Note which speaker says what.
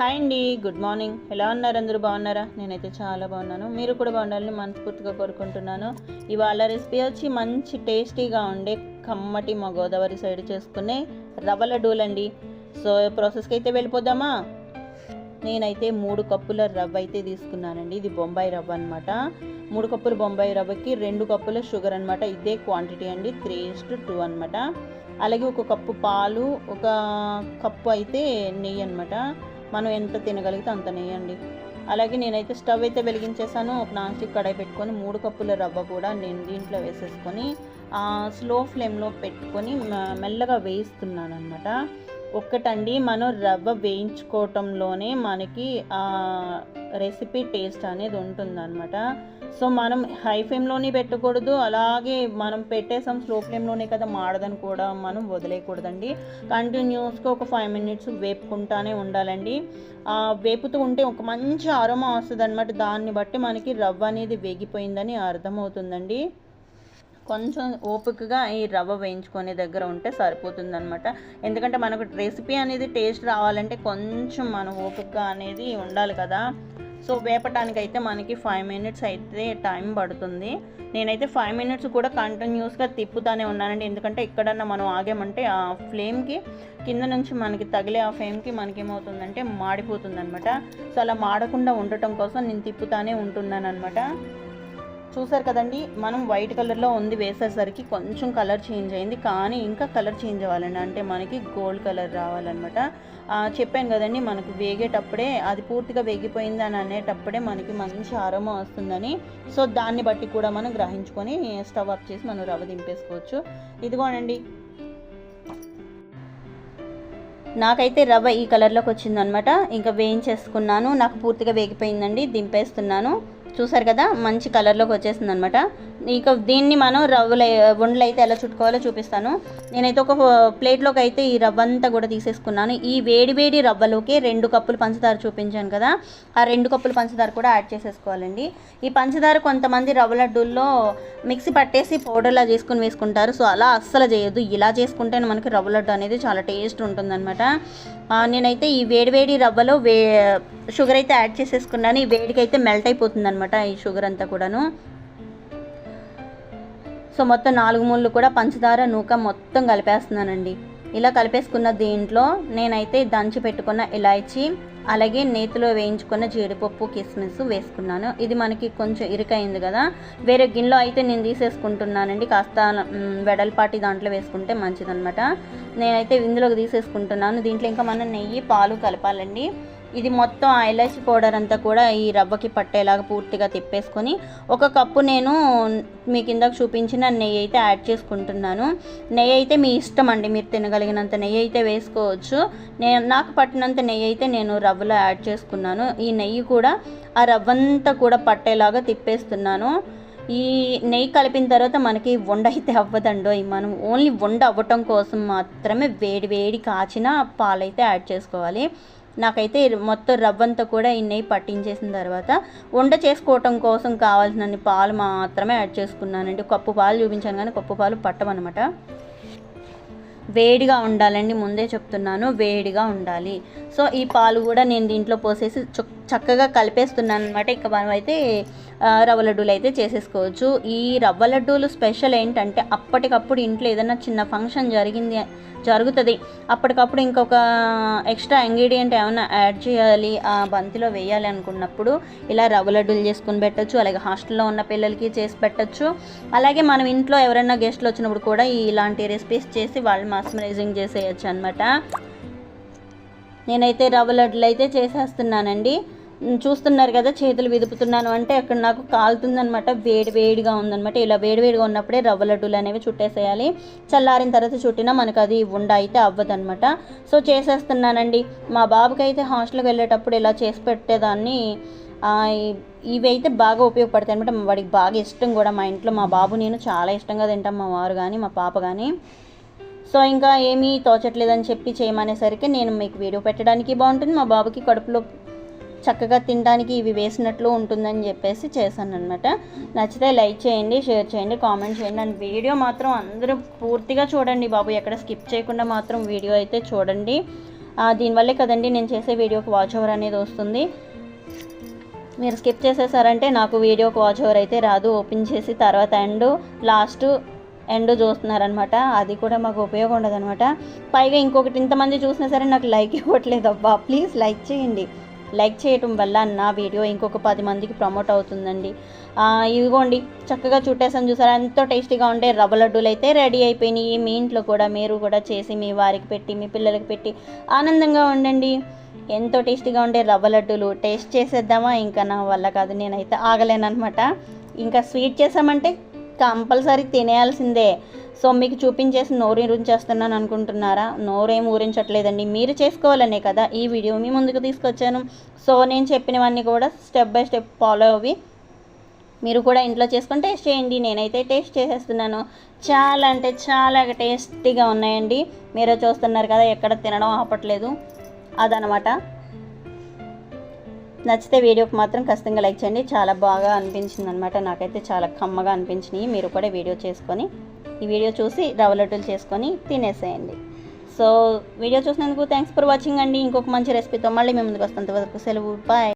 Speaker 1: Hi అండి good morning. ఎలా ఉన్నారు? అందరూ బాగున్నారా? నేనైతే చాలా బాగున్నాను. మీరు కూడా బాగుండాలని మనస్ఫూర్తిగా కోరుకుంటున్నాను. ఇవాళ రెసిపీ వచ్చి మంచి టేస్టీగా ఉండే కమ్మటి మా గోదావరి సైడ్ చేసుకునే రవ్వ డూలండి. సో ప్రాసెస్కి అయితే వెళ్ళిపోదామా? నేనైతే మూడు కప్పుల రవ్వ అయితే తీసుకున్నానండి. ఇది బొంబాయి రవ్వ అనమాట మూడు కప్పులు బొంబాయి రవ్వకి రెండు కప్పుల షుగర్ అనమాట ఇదే క్వాంటిటీ అండి. త్రీ టు టూ అనమాట అలాగే ఒక కప్పు పాలు ఒక కప్పు అయితే నెయ్యి అనమాట మనం ఎంత తినగలిగితే అంత నెయ్యండి. అలాగే నేనైతే స్టవ్ అయితే వెలిగించేసాను. ఒక నాన్ స్టిక్ కడాయి పెట్టుకొని మూడు కప్పుల రవ్వ కూడా నేను దీంట్లో వేసేసుకొని స్లో ఫ్లేమ్లో పెట్టుకొని మెల్లగా వేయిస్తున్నాను అనమాట ఒక్కటండి మనం రవ్వ వేయించుకోవటంలోనే మనకి రెసిపీ టేస్ట్ అనేది ఉంటుందన్నమాట. సో మనం హై ఫ్లేమ్లోనే పెట్టకూడదు అలాగే మనం పెట్టేసాం స్లో ఫ్లేమ్లోనే కదా మాడదని కూడా మనం వదిలేయకూడదండి. కంటిన్యూస్గా ఒక ఫైవ్ మినిట్స్ వేపుకుంటానే ఉండాలండి. వేపుతూ ఉంటే ఒక మంచి అరమా వస్తుంది అనమాట దాన్ని బట్టి మనకి రవ్వ అనేది వేగిపోయిందని అర్థమవుతుందండి. కొంచెం ఓపికగా ఈ రవ్వ వేయించుకునే దగ్గర ఉంటే సరిపోతుందనమాట ఎందుకంటే మనకు రెసిపీ అనేది టేస్ట్ రావాలంటే కొంచెం మనం ఓపిక అనేది ఉండాలి కదా. సో వేపటానికి అయితే మనకి ఫైవ్ మినిట్స్ అయితే టైం పడుతుంది. నేనైతే ఫైవ్ మినిట్స్ కూడా కంటిన్యూస్గా తిప్పుతానే ఉన్నానండి. ఎందుకంటే ఎక్కడన్నా మనం ఆగామంటే ఆ ఫ్లేమ్కి కింద నుంచి మనకి తగిలే ఆ ఫ్లేమ్కి మనకి ఏమవుతుందంటే మాడిపోతుంది అనమాట సో అలా మాడకుండా ఉండటం కోసం నేను తిప్పుతానే ఉంటున్నాను అనమాట చూసారు కదండి మనం వైట్ కలర్లో ఉంది వేసేసరికి కొంచెం కలర్ చేంజ్ అయింది. కానీ ఇంకా కలర్ చేంజ్ అవ్వాలండి. అంటే మనకి గోల్డ్ కలర్ రావాలన్నమాట. చెప్పాను కదండి మనకు వేగేటప్పుడే అది పూర్తిగా వేగిపోయింది అని అనేటప్పుడే మనకి మంచి ఆరోమా వస్తుందని. సో దాన్ని బట్టి కూడా మనం గ్రహించుకొని స్టవ్ ఆఫ్ చేసి మనం రవ్వ దింపేసుకోవచ్చు. ఇదిగోనండి. నాకైతే రవ్వ ఈ కలర్లోకి వచ్చిందనమాట ఇంకా వేయించేసుకున్నాను. నాకు పూర్తిగా వేగిపోయిందండి దింపేస్తున్నాను. చూసారు కదా మంచి కలర్లోకి వచ్చేసింది అనమాట ఇక దీన్ని మనం రవ్వలు ఉండలు అయితే ఎలా చుట్టుకోవాలో చూపిస్తాను. నేనైతే ఒక ప్లేట్లోకి అయితే ఈ రవ్వ అంతా కూడా తీసేసుకున్నాను. ఈ వేడి వేడి రవ్వలోకి రెండు కప్పులు పంచదార చూపించాను కదా ఆ రెండు కప్పులు పంచదార కూడా యాడ్ చేసేసుకోవాలండి. ఈ పంచదార కొంతమంది రవ్వ లడ్డూల్లో మిక్సీ పట్టేసి పౌడర్లా చేసుకుని వేసుకుంటారు. సో అలా అస్సలు చేయొద్దు. ఇలా చేసుకుంటేనే మనకి రవ్వ లడ్డు అనేది చాలా టేస్ట్ ఉంటుందన్నమాట నేనైతే ఈ వేడివేడి రవ్వలో వే షుగర్ అయితే యాడ్ చేసేసుకున్నాను. ఈ వేడికి అయితే మెల్ట్ అయిపోతుంది అనమాట ఈ షుగర్ అంతా కూడాను. సో మొత్తం నాలుగు ముళ్ళు కూడా పంచదార నూక మొత్తం కలిపేస్తున్నానండి. ఇలా కలిపేసుకున్న దీంట్లో నేనైతే దంచి పెట్టుకున్న ఇలాచి అలాగే నేతిలో వేయించుకున్న జీడిపప్పు కిస్మిస్ వేసుకున్నాను. ఇది మనకి కొంచెం ఇరుకైంది కదా. వేరే గిన్నెలో అయితే నేను తీసేసుకుంటున్నానండి. కాస్త వెడల్పాటి దాంట్లో వేసుకుంటే మంచిదనమాట నేనైతే ఇందులోకి తీసేసుకుంటున్నాను. దీంట్లో ఇంకా మనం నెయ్యి పాలు కలపాలండి. ఇది మొత్తం ఆ పౌడర్ అంతా కూడా ఈ రవ్వకి పట్టేలాగా పూర్తిగా తిప్పేసుకొని ఒక కప్పు నేను మీ కిందకు చూపించిన నెయ్యి అయితే యాడ్ చేసుకుంటున్నాను. నెయ్యి అయితే మీ ఇష్టం అండి మీరు తినగలిగినంత నెయ్యి అయితే వేసుకోవచ్చు. నేను నాకు పట్టినంత నెయ్యి అయితే నేను రవ్వలో యాడ్ చేసుకున్నాను. ఈ నెయ్యి కూడా ఆ రవ్వంతా కూడా పట్టేలాగా తిప్పేస్తున్నాను. ఈ నెయ్యి కలిపిన తర్వాత మనకి వండ అయితే అవ్వదండో మనం ఓన్లీ వండ అవ్వటం కోసం మాత్రమే వేడి వేడి కాచిన పాలైతే యాడ్ చేసుకోవాలి. నాకైతే మొత్తం రవ్వంతా కూడా ఈ నెయ్యి పట్టించేసిన తర్వాత వండ చేసుకోవటం కోసం కావాల్సినన్ని పాలు మాత్రమే యాడ్ చేసుకున్నానండి. కప్పు పాలు చూపించాను కానీ కప్పు పాలు పట్టమనమాట వేడిగా ఉండాలండి ముందే చెప్తున్నాను వేడిగా ఉండాలి. సో ఈ పాలు కూడా నేను దీంట్లో పోసేసి చుక్క చక్కగా కలిపేస్తున్నాను అనమాట ఇక మనమైతే రవ్వ లడ్డూలు అయితే చేసేసుకోవచ్చు. ఈ రవ్వ లడ్డూలు స్పెషల్ ఏంటంటే అప్పటికప్పుడు ఇంట్లో ఏదైనా చిన్న ఫంక్షన్ జరిగింది జరుగుతుంది. అప్పటికప్పుడు ఇంకొక ఎక్స్ట్రా ఇంగ్రీడియంట్ ఏమైనా యాడ్ చేయాలి ఆ బంతిలో వేయాలి అనుకున్నప్పుడు ఇలా రవ్వ లడ్డూలు చేసుకుని పెట్టచ్చు. అలాగే హాస్టల్లో ఉన్న పిల్లలకి చేసి పెట్టచ్చు. అలాగే మనం ఇంట్లో ఎవరైనా గెస్ట్లు వచ్చినప్పుడు కూడా ఇలాంటి రెసిపీస్ చేసి వాళ్ళు మాస్మరైజింగ్ చేసేయచ్చు అనమాట నేనైతే రవ్వ లడ్డులు అయితే చేసేస్తున్నానండి. చూస్తున్నారు కదా చేతులు విదుపుతున్నాను అంటే అక్కడ నాకు కాలుతుందనమాట వేడి వేడిగా ఉందనమాట ఇలా వేడి వేడిగా ఉన్నప్పుడే రవ్వ లడ్డూలు అనేవి చుట్టేసేయాలి. చల్లారిన తర్వాత చుట్టినా మనకు అది ఉండ అయితే అవ్వదనమాట సో చేసేస్తున్నానండి. మా బాబుకి అయితే హాస్టల్కి వెళ్ళేటప్పుడు ఇలా చేసి పెట్టేదాన్ని. ఇవి అయితే బాగా ఉపయోగపడతాయి అనమాట వాడికి బాగా ఇష్టం కూడా. మా ఇంట్లో మా బాబు నేను చాలా ఇష్టంగా తింటాం మా వారు కానీ మా పాప కానీ సో ఇంకా ఏమీ తోచట్లేదని చెప్పి చేయమనేసరికి నేను మీకు వీడియో పెట్టడానికి బాగుంటుంది. మా బాబుకి కడుపులో చక్కగా తినడానికి ఇవి వేసినట్లు ఉంటుందని చెప్పేసి చేశాను అనమాట నచ్చితే లైక్ చేయండి షేర్ చేయండి కామెంట్ చేయండి. అండ్ వీడియో మాత్రం అందరూ పూర్తిగా చూడండి బాబు. ఎక్కడ స్కిప్ చేయకుండా మాత్రం వీడియో అయితే చూడండి. దీనివల్లే కదండి నేను చేసే వీడియోకి వాచ్ ఓవర్ అనేది వస్తుంది. మీరు స్కిప్ చేసేసారంటే నాకు వీడియోకి వాచ్ ఓవర్ అయితే రాదు. ఓపెన్ చేసి తర్వాత ఎండ్ లాస్ట్ ఎండ్ చూస్తున్నారనమాట అది కూడా మాకు ఉపయోగం ఉండదనమాట పైగా ఇంకొకటి ఇంతమంది చూసినా సరే నాకు లైక్ ఇవ్వట్లేదు అబ్బా. ప్లీజ్ లైక్ చేయండి. లైక్ చేయటం వల్ల నా వీడియో ఇంకొక పది మందికి ప్రమోట్ అవుతుందండి. ఇదిగోండి చక్కగా చుట్టేసాను చూసారా? ఎంతో టేస్టీగా ఉండే రవ్వ లడ్డూలు అయితే రెడీ అయిపోయినాయి. మీ ఇంట్లో కూడా మీరు కూడా చేసి మీ వారికి పెట్టి మీ పిల్లలకి పెట్టి ఆనందంగా ఉండండి. ఎంతో టేస్టీగా ఉండే రవ్వ లడ్డూలు టేస్ట్ చేసేద్దామా? ఇంకా నా వల్ల కాదు నేనైతే ఆగలేనమాట ఇంకా స్వీట్ చేసామంటే కంపల్సరీ తినేయాల్సిందే. సో మీకు చూపించేసి నోరు ఊరించేస్తున్నాను అనుకుంటున్నారా? నోరేం ఊరించట్లేదండి. మీరు చేసుకోవాలనే కదా ఈ వీడియో మీ ముందుకు తీసుకొచ్చాను. సో నేను చెప్పినవన్నీ కూడా స్టెప్ బై స్టెప్ ఫాలో అవి మీరు కూడా ఇంట్లో చేసుకొని టేస్ట్ చేయండి. నేనైతే టేస్ట్ చేసేస్తున్నాను. చాలా అంటే చాలా టేస్టీగా ఉన్నాయండి. మీరే చూస్తున్నారు కదా ఎక్కడ తినడం ఆపట్లేదు. అదనమాట. నచ్చితే వీడియోకి మాత్రం ఖచ్చితంగా లైక్ చేయండి. చాలా బాగా అనిపించింది అనమాట నాకైతే చాలా కమ్మగా అనిపించినాయి. మీరు కూడా వీడియో చేసుకొని ఈ వీడియో చూసి రవ్వ లడ్డూలు చేసుకొని తినేసేయండి. సో వీడియో చూసినందుకు థ్యాంక్స్ ఫర్ వాచింగ్ అండి. ఇంకొక మంచి రెసిపీతో మళ్ళీ మేము ముందుకు వస్తాం అంతవరకు సెలవు. బాయ్